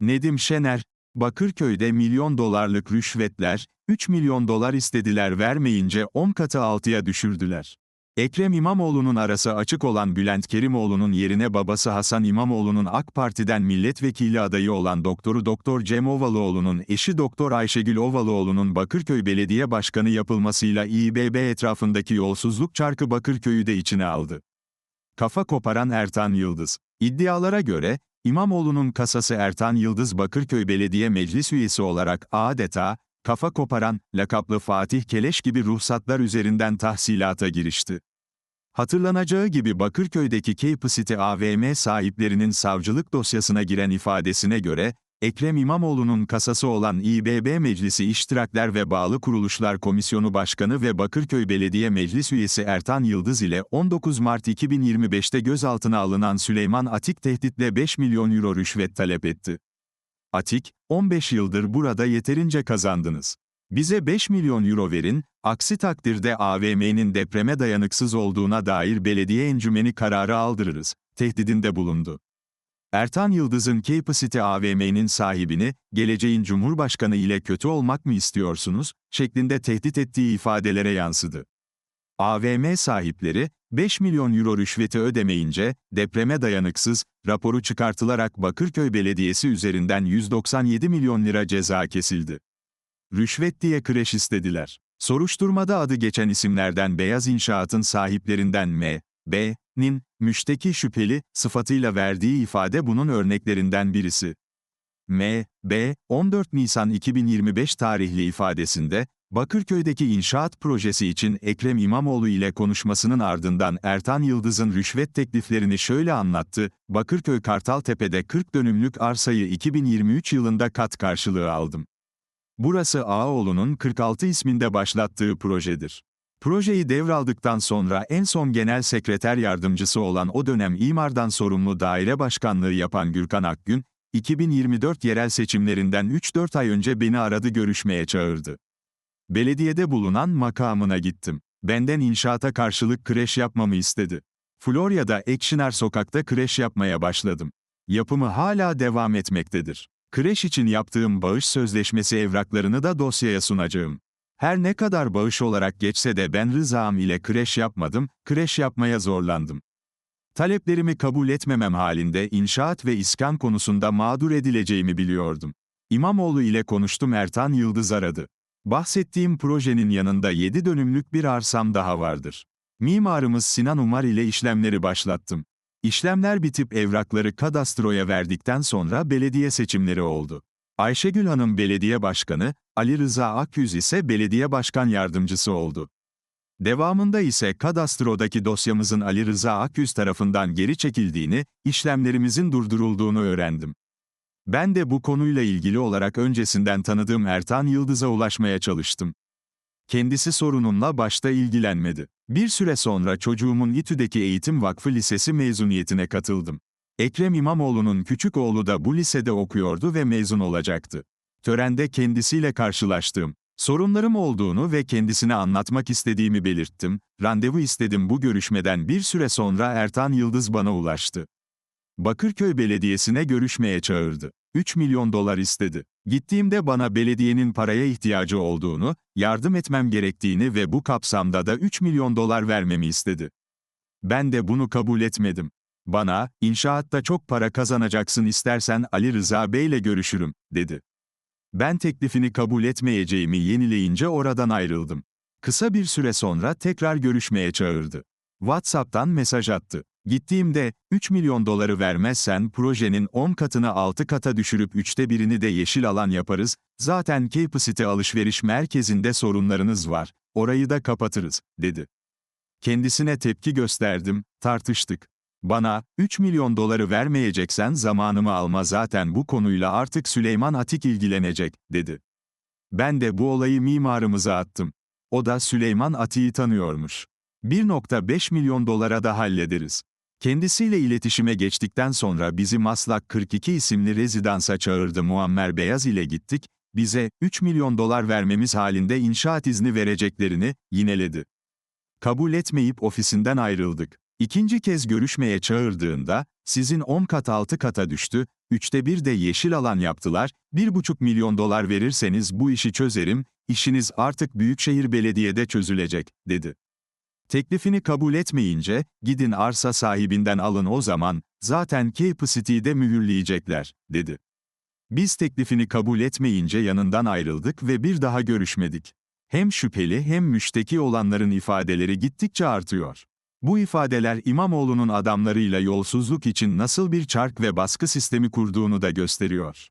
Nedim Şener, Bakırköy'de milyon dolarlık rüşvetler, 3 milyon dolar istediler vermeyince 10 katı 6'ya düşürdüler. Ekrem İmamoğlu'nun arası açık olan Bülent Kerimoğlu'nun yerine babası Hasan İmamoğlu'nun AK Parti'den milletvekili adayı olan Doktoru Doktor Cem Ovalıoğlu'nun eşi Doktor Ayşegül Ovalıoğlu'nun Bakırköy Belediye Başkanı yapılmasıyla İBB etrafındaki yolsuzluk çarkı Bakırköy'ü de içine aldı. Kafa koparan Ertan Yıldız. İddialara göre, İmamoğlu'nun kasası Ertan Yıldız Bakırköy Belediye Meclis üyesi olarak adeta, kafa koparan, lakaplı Fatih Keleş gibi ruhsatlar üzerinden tahsilata girişti. Hatırlanacağı gibi Bakırköy'deki Cape City AVM sahiplerinin savcılık dosyasına giren ifadesine göre, Ekrem İmamoğlu'nun kasası olan İBB Meclisi İştirakler ve Bağlı Kuruluşlar Komisyonu Başkanı ve Bakırköy Belediye Meclis Üyesi Ertan Yıldız ile 19 Mart 2025'te gözaltına alınan Süleyman Atik tehditle 5 milyon euro rüşvet talep etti. Atik, 15 yıldır burada yeterince kazandınız. Bize 5 milyon euro verin, aksi takdirde AVM'nin depreme dayanıksız olduğuna dair belediye encümeni kararı aldırırız, tehdidinde bulundu. Ertan Yıldız'ın Cape City AVM'nin sahibini, geleceğin Cumhurbaşkanı ile kötü olmak mı istiyorsunuz, şeklinde tehdit ettiği ifadelere yansıdı. AVM sahipleri, 5 milyon euro rüşveti ödemeyince, depreme dayanıksız, raporu çıkartılarak Bakırköy Belediyesi üzerinden 197 milyon lira ceza kesildi. Rüşvet diye kreş istediler. Soruşturmada adı geçen isimlerden Beyaz İnşaat'ın sahiplerinden M, B.'nin, müşteki şüpheli, sıfatıyla verdiği ifade bunun örneklerinden birisi. M. B. 14 Nisan 2025 tarihli ifadesinde, Bakırköy'deki inşaat projesi için Ekrem İmamoğlu ile konuşmasının ardından Ertan Yıldız'ın rüşvet tekliflerini şöyle anlattı, Bakırköy Kartaltepe'de 40 dönümlük arsayı 2023 yılında kat karşılığı aldım. Burası Ağaoğlu'nun 46 isminde başlattığı projedir. Projeyi devraldıktan sonra en son genel sekreter yardımcısı olan o dönem İmar'dan sorumlu daire başkanlığı yapan Gürkan Akgün, 2024 yerel seçimlerinden 3-4 ay önce beni aradı görüşmeye çağırdı. Belediyede bulunan makamına gittim. Benden inşaata karşılık kreş yapmamı istedi. Florya'da Ekşiner Sokak'ta kreş yapmaya başladım. Yapımı hala devam etmektedir. Kreş için yaptığım bağış sözleşmesi evraklarını da dosyaya sunacağım. Her ne kadar bağış olarak geçse de ben rızam ile kreş yapmadım, kreş yapmaya zorlandım. Taleplerimi kabul etmemem halinde inşaat ve iskan konusunda mağdur edileceğimi biliyordum. İmamoğlu ile konuştum Ertan Yıldız aradı. Bahsettiğim projenin yanında 7 dönümlük bir arsam daha vardır. Mimarımız Sinan Umar ile işlemleri başlattım. İşlemler bitip evrakları kadastroya verdikten sonra belediye seçimleri oldu. Ayşegül Hanım belediye başkanı, Ali Rıza Akyüz ise belediye başkan yardımcısı oldu. Devamında ise kadastrodaki dosyamızın Ali Rıza Akyüz tarafından geri çekildiğini, işlemlerimizin durdurulduğunu öğrendim. Ben de bu konuyla ilgili olarak öncesinden tanıdığım Ertan Yıldız'a ulaşmaya çalıştım. Kendisi sorunumla başta ilgilenmedi. Bir süre sonra çocuğumun İTÜ'deki Eğitim Vakfı Lisesi mezuniyetine katıldım. Ekrem İmamoğlu'nun küçük oğlu da bu lisede okuyordu ve mezun olacaktı. Törende kendisiyle karşılaştım. Sorunlarım olduğunu ve kendisine anlatmak istediğimi belirttim. Randevu istedim bu görüşmeden bir süre sonra Ertan Yıldız bana ulaştı. Bakırköy Belediyesi'ne görüşmeye çağırdı. 3 milyon dolar istedi. Gittiğimde bana belediyenin paraya ihtiyacı olduğunu, yardım etmem gerektiğini ve bu kapsamda da 3 milyon dolar vermemi istedi. Ben de bunu kabul etmedim. Bana, inşaatta çok para kazanacaksın istersen Ali Rıza Bey'le görüşürüm, dedi. Ben teklifini kabul etmeyeceğimi yenileyince oradan ayrıldım. Kısa bir süre sonra tekrar görüşmeye çağırdı. WhatsApp'tan mesaj attı. Gittiğimde, 3 milyon doları vermezsen projenin 10 katını 6 kata düşürüp üçte birini de yeşil alan yaparız, zaten Cape City alışveriş merkezinde sorunlarınız var, orayı da kapatırız, dedi. Kendisine tepki gösterdim, tartıştık. Bana, 3 milyon doları vermeyeceksen zamanımı alma zaten bu konuyla artık Süleyman Atik ilgilenecek, dedi. Ben de bu olayı mimarımıza attım. O da Süleyman Atik'i tanıyormuş. 1.5 milyon dolara da hallederiz. Kendisiyle iletişime geçtikten sonra bizi Maslak 42 isimli rezidansa çağırdı Muammer Beyaz ile gittik, bize 3 milyon dolar vermemiz halinde inşaat izni vereceklerini yineledi. Kabul etmeyip ofisinden ayrıldık. İkinci kez görüşmeye çağırdığında, sizin 10 kat 6 kata düştü, Üçte bir de yeşil alan yaptılar, bir buçuk milyon dolar verirseniz bu işi çözerim, işiniz artık Büyükşehir Belediye'de çözülecek, dedi. Teklifini kabul etmeyince, gidin arsa sahibinden alın o zaman, zaten Cape City'de mühürleyecekler, dedi. Biz teklifini kabul etmeyince yanından ayrıldık ve bir daha görüşmedik. Hem şüpheli hem müşteki olanların ifadeleri gittikçe artıyor. Bu ifadeler İmamoğlu'nun adamlarıyla yolsuzluk için nasıl bir çark ve baskı sistemi kurduğunu da gösteriyor.